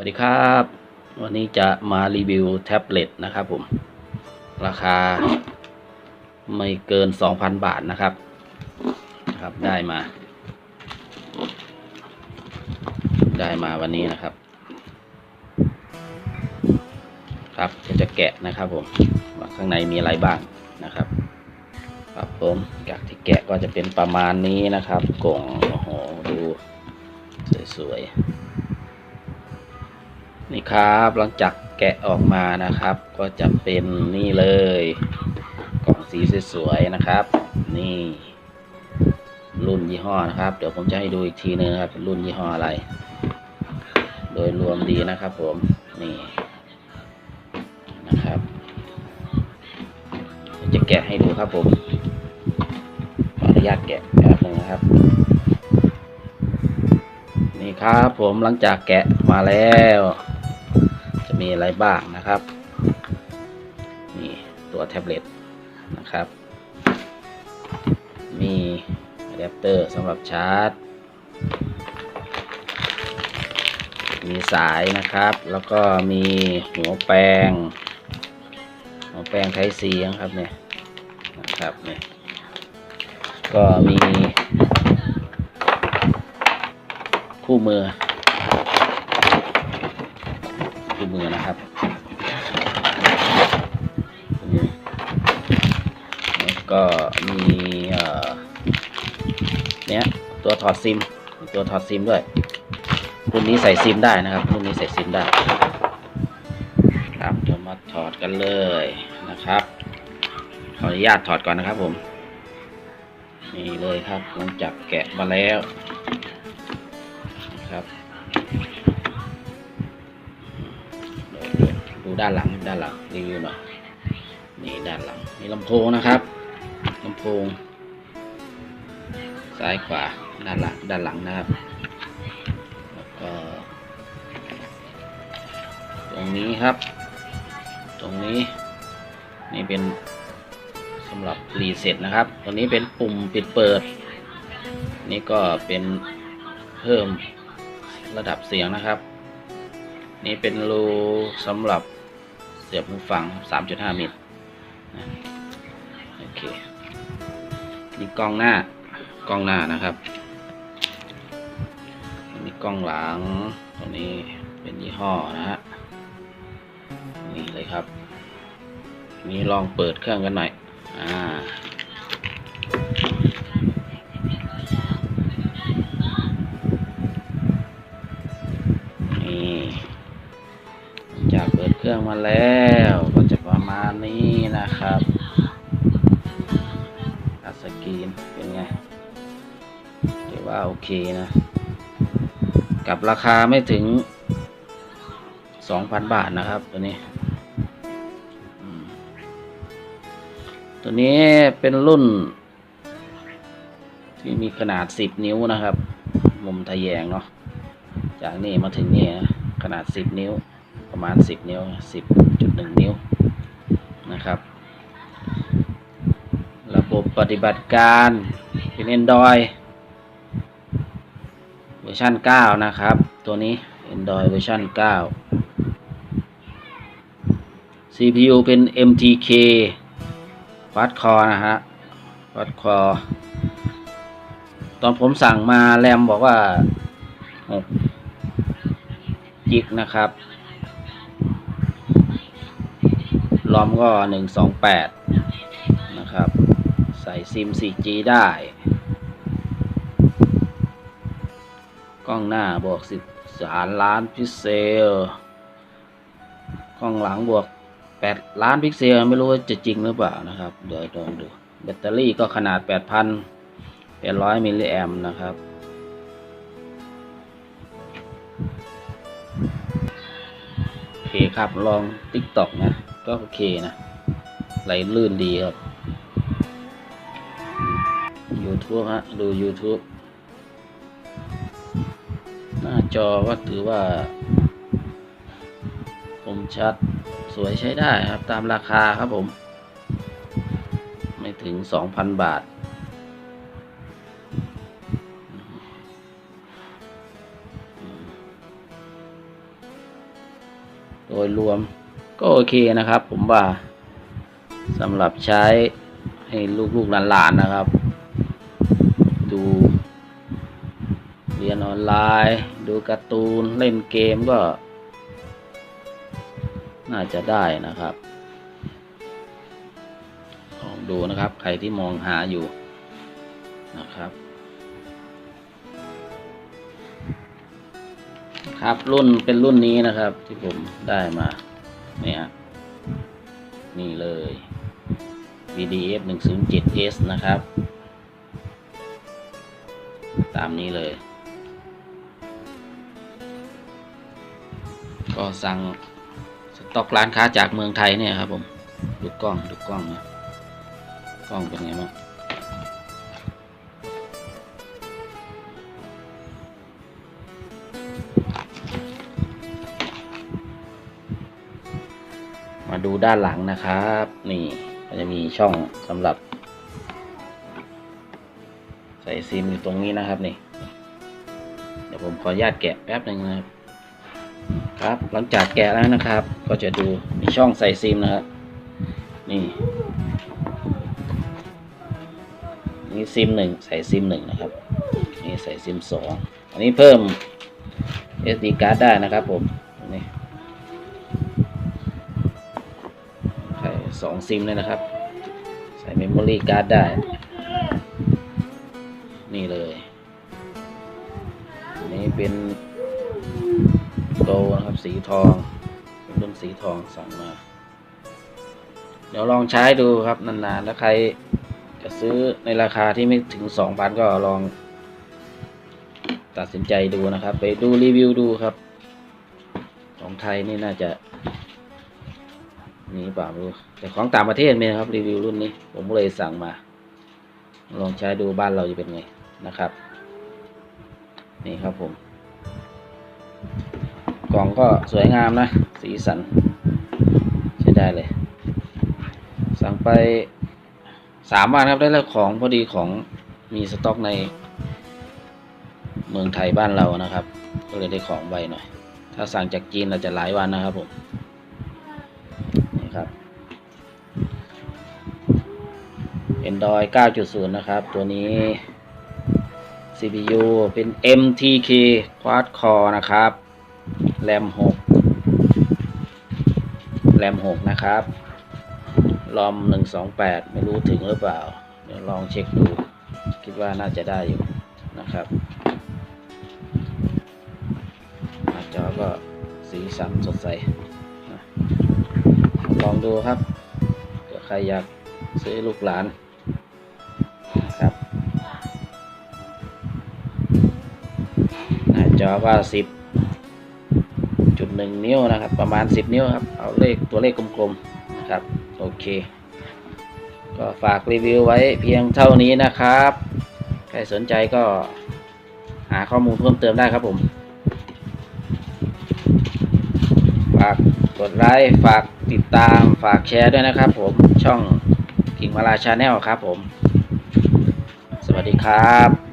วัสดีครับ วันนี้จะมารีวิวแท็บเล็ตนะครับผม ราคาไม่เกิน 2,000 บาทนะครับนะครับ ได้มา ได้มาวันนี้นะครับ ครับเดี๋ยวจะแกะนะครับผมว่าข้างในมีอะไรบ้างนะครับ ครับผมจากที่แกะก็จะเป็นประมาณนี้นะครับกล่องโอ้โหดู สวยๆ นี่ครับหลังจากแกะออกมานะครับ ก็จะเป็นนี่เลยกล่องสีสวยๆนะครับ นี่ รุ่นยี่ห้อนะครับ เดี๋ยวผมจะให้ดูอีกทีนึงครับ รุ่นยี่ห้ออะไร โดยรวมดีนะครับ ผมนี่นะครับ จะแกะให้ดูครับผมขออนุญาตแกะแป๊บนึงนะครับนี่ครับผมหลังจากแกะมาแล้ว มีอะไรบ้างนะครับนี่ตัวแท็บเล็ตนะครับ มีอะแดปเตอร์สำหรับชาร์จ มีสายนะครับ แล้วก็มีหัวแปลงหัวแปลงไทซีนะครับเนี่ยนะครับเนี่ยก็มีคู่มือ คู่มือนะครับแล้วก็มีเนี้ยตัวถอดซิมตัวถอดซิมด้วยรุ่นนี้ใส่ซิมได้นะครับรุ่นนี้ใส่ซิมได้ครับเดี๋ยวมาถอดกันเลยนะครับขออนุญาตถอดก่อนนะครับผมนี่เลยครับหลังจากแกะมาแล้ว ด้านหลังด้านหลังรีวิวหน่อยนี่ด้านหลังมีลำโพงนะครับลำโพง ซ้ายขวาด้านหลังด้านหลังนะครับแล้วก็ ตรงนี้ครับ ตรงนี้ นี่เป็นสำหรับรีเซ็ตนะครับตัวนี้เป็นปุ่มปิดเปิด นี่ก็เป็นเพิ่มระดับเสียงนะครับ นี่เป็นรูสำหรับ เสียบหูฟัง 3.5มิลโอเคนี่กล้องหน้ากล้องหน้านะครับนี่กล้องหลังตัวนี้เป็นยี่ห้อนะฮะนี่เลยครับ นี่ลองเปิดเครื่องกันหน่อยอ่านี่จากเปิดเครื่องมาแล้ว ว่าโอเคนะ กับราคาไม่ถึง 2,000 บาทนะครับ ตัวนี้ ตัวนี้เป็นรุ่น ที่มีขนาด 10 นิ้วนะครับ มุมทะแยงเนาะจากนี่มาถึงนี่นะขนาด 10 นิ้ว ประมาณ 10 นิ้ว 10.1 นิ้วนะครับ ระบบปฏิบัติการเป็น Android อร์ชัน9 นะครับ ตัวนี้ Android เวอร์ชัน9 CPU เป็น MTK Quad Core นะฮะ Quad Core ตอนผมสั่งมาแรมบอกว่า6กิกนะครับรอมก็ 128 นะครับ ใส่ซิม 4G ได้ กล้องหน้าบวก13ล้านพิกเซล กล้องหลังบวก8ล้านพิกเซลไม่รู้ว่าจะจริงหรือเปล่านะครับ เดี๋ยวลองดู แบตเตอรี่ก็ขนาด8,800มิลลิแอมป์นะครับโอเคครับลอง TikTok นะ ก็โอเคนะ ไหลลื่นดีครับ YouTube ฮะ ดู YouTube หน้าจอก็ถือว่าคมชัดสวยใช้ได้ครับ ตามราคาครับผม ไม่ถึง 2,000 บาท โดยรวมก็โอเคนะครับ ผมว่าสำหรับใช้ให้ลูกๆหลานๆนะครับ ดู เรียนออนไลน์ ดูการ์ตูน เล่นเกมก็ น่าจะได้นะครับลองดูนะครับ ใครที่มองหาอยู่นะครับครับรุ่นเป็นรุ่นนี้นะครับ ที่ผมได้มา เนี่ยนี่เลย VDF 107S นะครับ ตามนี้เลย ก็สั่งสต็อกร้านค้าจากเมืองไทยเนี่ยครับผมดูกล้องดูกล้องนะกล้องเป็นไงบ้างมาดูด้านหลังนะครับ นี่จะมีช่องสำหรับ ใส่ซิมอยู่ตรงนี้นะครับนี่ เดี๋ยวผมขออนุญาตแกะแป๊บหนึ่งนะครับ ครับ หลังจากแกะแล้วนะครับ ก็จะดูมีช่องใส่ซิมนะครับนี่นี่ซิมหนึ่งใส่ซิมหนึ่งนะครับ นี่ใส่ซิมสองอันนี้เพิ่ม SD card ได้นะครับผมนี่ใส่สองซิมเลยนะครับ ใส่เมมโมรี่การ์ดได้ นี่เลยนนี้เป็น โกลนะครับ สีทอง เป็นรุ่นสีทองสั่งมา เดี๋ยวลองใช้ดูครับนานๆแล้วใครจะซื้อในราคาที่ไม่ถึงสองพันก็ลอง ตัดสินใจดูนะครับ ไปดูรีวิวดูครับ ของไทยนี่น่าจะมีเปล่าไม่รู้แต่ของต่างประเทศมีครับรีวิวรุ่นนี้ ผมเลยสั่งมา ลองใช้ดูบ้านเราจะเป็นไงนะครับ นี่ครับผม กล่องก็สวยงามนะ สีสัน ใช้ได้เลย สั่งไปสามวันครับได้แล้วของพอดีของมีสต็อกในเมืองไทยบ้านเรานะครับ ก็เลยได้ของไวหน่อย ถ้าสั่งจากจีนเราจจะหลายวันนะครับผมนี่ครับ Android 9.0 นะครับ ตัวนี้ CPU เป็น MTK Quad Core นะครับ RAM 6 RAM 6นะครับรอม128ไม่รู้ถึงหรือเปล่า เดี๋ยวลองเช็คดู คิดว่าน่าจะได้อยู่นะครับหน้าจอก็สีสันสดใส ลองดูครับเผื่อใครอยากซื้อลูกหลานครับ หน้าจอก็สิบ หนึ่งนิ้วนะครับ ประมาณสิบนิ้วครับ เอาเลขตัวเลขกลมๆนะครับ โอเค ก็ฝากรีวิวไว้เพียงเท่านี้นะครับ ใครสนใจก็หาข้อมูลเพิ่มเติมได้ครับผม ฝากกดไลค์ ฝากติดตาม ฝากแชร์ด้วยนะครับผม ช่องกิ่งมาลาชาแนลครับผม สวัสดีครับ